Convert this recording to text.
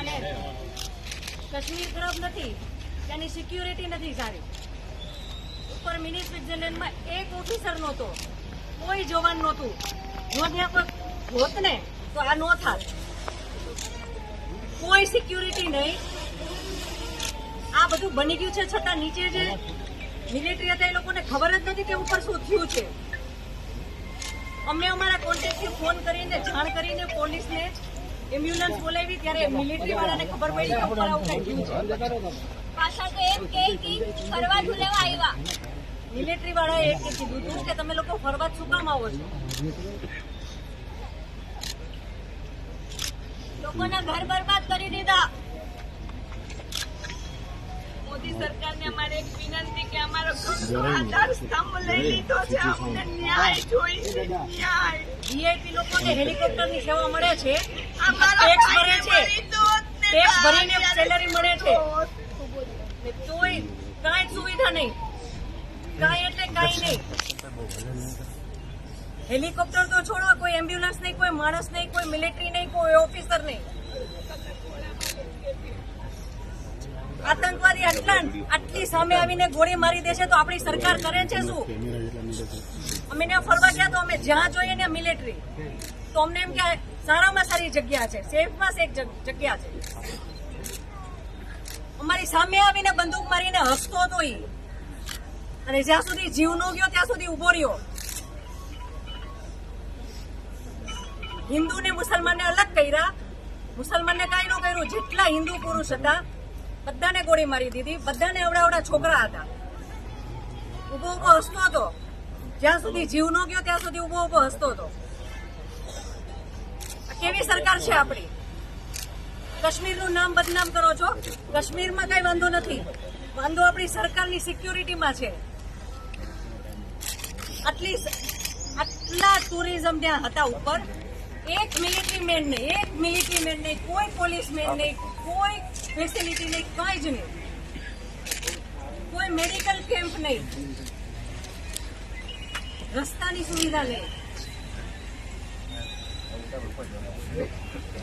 અને કાશ્મીર તરફ નથી, ત્યાંની સિક્યુરિટી નથી સારી. ઉપર મિની સ્વિટરલેન્ડમાં એક ઓફિસર નહોતો, કોઈ જવાન નહોતું. જો ત્યાં કોઈ હોત ને, તો આ ન થાત. કોઈ સિક્યુરિટી નહીં. આ બધું બની ગયું છે છતાં નીચે જે મિલિટરી હતા, એ લોકોને ખબર જ નથી કે ઉપર શું થયું છે. અમને અમારા કોન્ટેક્ટથી ફોન કરીને જાણ કરીને પોલીસને એમ્બ્યુલન્સ બોલાવી ત્યારે મિલિટરી વાળાને ખબર પડી કે ઉપર આવું કંઈ થયું છે. તો એમ કે ફરવા ઝુલેવા આવ્યા મિલિટરી વાળાએ એક કીધું હતું કે તમે લોકો ફરવા શું કામ આવો છો? લોકોના ઘર બરબાદ કરી દીધા. મોદી સરકારને અમારે એક વિનંતી કે અમારો આધાર સ્તંભ લઈ લીધો છે. અમને ન્યાય જોઈશે ન્યાય. વીઆઈપી લોકોને હેલિકોપ્ટરની સેવા મળે છે? ટેક્સ ભરે છે? મળી દો ને ટેક્સ ભરીને સેલરી મળે છે? તોય કાંઈ સુવિધા નહીં. કાંઈ એટલે કાંઈ નહીં. હેલિકોપ્ટર તો છોડો કોઈ એમ્બ્યુલન્સ નહીં કોઈ માણસ નહીં કોઈ મિલિટરી નહીં કોઈ ઓફિસર નહીં. આટલી સામે આવીને ગોળી મારી દેશે તો આપણી સરકાર કરે છે શું? અમે ત્યાં ફરવા ગયા તો અમે જ્યાં જોઈએ ને મિલિટરી તો અમને એમ કે સારામાં સારી જગ્યા છે, સેફમાં સેફ જગ્યા છે. અમારી સામે આવીને બંદૂક મારીને હસતો હતો એ અને જ્યાં સુધી જીવ નો ગયો ત્યાં સુધી ઊભો રહ્યો. હિન્દુ ને મુસલમાનને અલગ કર્યા. મુસલમાનને કાંઈ ન કર્યું, જેટલા હિન્દુ પુરુષ હતા બધાને ગોળી મારી દીધી. બધાને અવડાવડા છોકરા હતા. ઊભો ઊભો હસતો હતો. જ્યાં સુધી જીવ નો ગયો, ત્યાં સુધી ઊભો ઊભો હસતો હતો. કેવી સરકાર છે આપણી? કાશ્મીરનું નામ બદનામ કરો છો? કાશ્મીરમાં કઈ વાંધો નથી. વાંધો આપણી સરકારની સિક્યુરિટીમાં છે. આટલી આટલા ટુરિઝમ ત્યાં હતા ઉપર. એક મિલિટરી મેન નહીં એક મિલિટરી મેન નહીં કોઈ પોલીસ મેન નહીં કોઈ ફેસિલિટી નહીં કાંઈ જ નહીં. કોઈ મેડિકલ કેમ્પ નહીં. રસ્તાની સુવિધા નહીં.